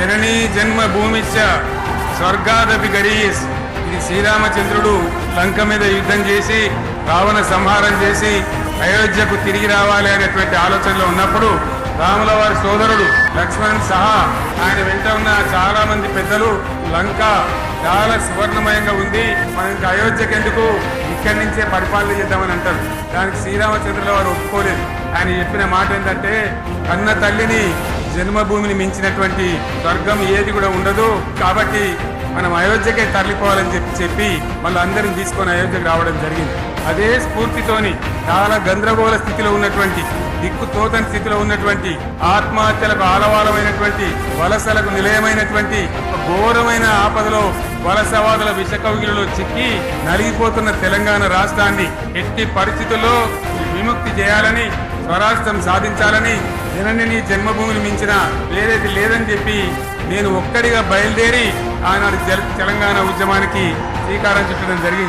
జననీ జన్మ భూమిచ్చ స్వర్గాదపి గరీస్. ఇది శ్రీరామచంద్రుడు లంక మీద యుద్ధం చేసి రావణ సంహారం చేసి అయోధ్యకు తిరిగి రావాలి అనేటువంటి ఆలోచనలో ఉన్నప్పుడు రాముల వారి సోదరుడు లక్ష్మణ్ సహా ఆయన వెంట ఉన్న చాలా మంది పెద్దలు లంక చాలా సువర్ణమయంగా ఉంది. మనకి ఇంకా అయోధ్యకి ఎందుకు? ఇక్కడి నుంచే పరిపాలన చేద్దామని అంటారు. దానికి శ్రీరామచంద్రుల వారు ఒప్పుకోలేదు. ఆయన చెప్పిన మాట ఏంటంటే కన్న తల్లిని జన్మభూమిని మించినటువంటి స్వర్గం ఏది కూడా ఉండదు. కాబట్టి మనం అయోధ్యకే తరలిపోవాలని చెప్పి చెప్పి మళ్ళీ అందరిని తీసుకొని అయోధ్యకు రావడం జరిగింది. అదే స్ఫూర్తితోని చాలా గందరగోళ స్థితిలో ఉన్నటువంటి దిక్కుతోతని స్థితిలో ఉన్నటువంటి ఆత్మహత్యలకు ఆలవాలమైనటువంటి వలసలకు నిలయమైనటువంటి ఘోరమైన ఆపదలో వలసవాదుల విషకౌగిలలో చిక్కి నలిగిపోతున్న తెలంగాణ రాష్ట్రాన్ని ఎట్టి పరిస్థితుల్లో విముక్తి చేయాలని స్వరాష్ట్రం సాధించాలని జనని జన్మభూమిని మించిన వేరేది లేదని చెప్పి నేను ఒక్కడిగా బయలుదేరి ఆనాడు తెలంగాణ ఉద్యమానికి శ్రీకారం చుట్టడం జరిగింది.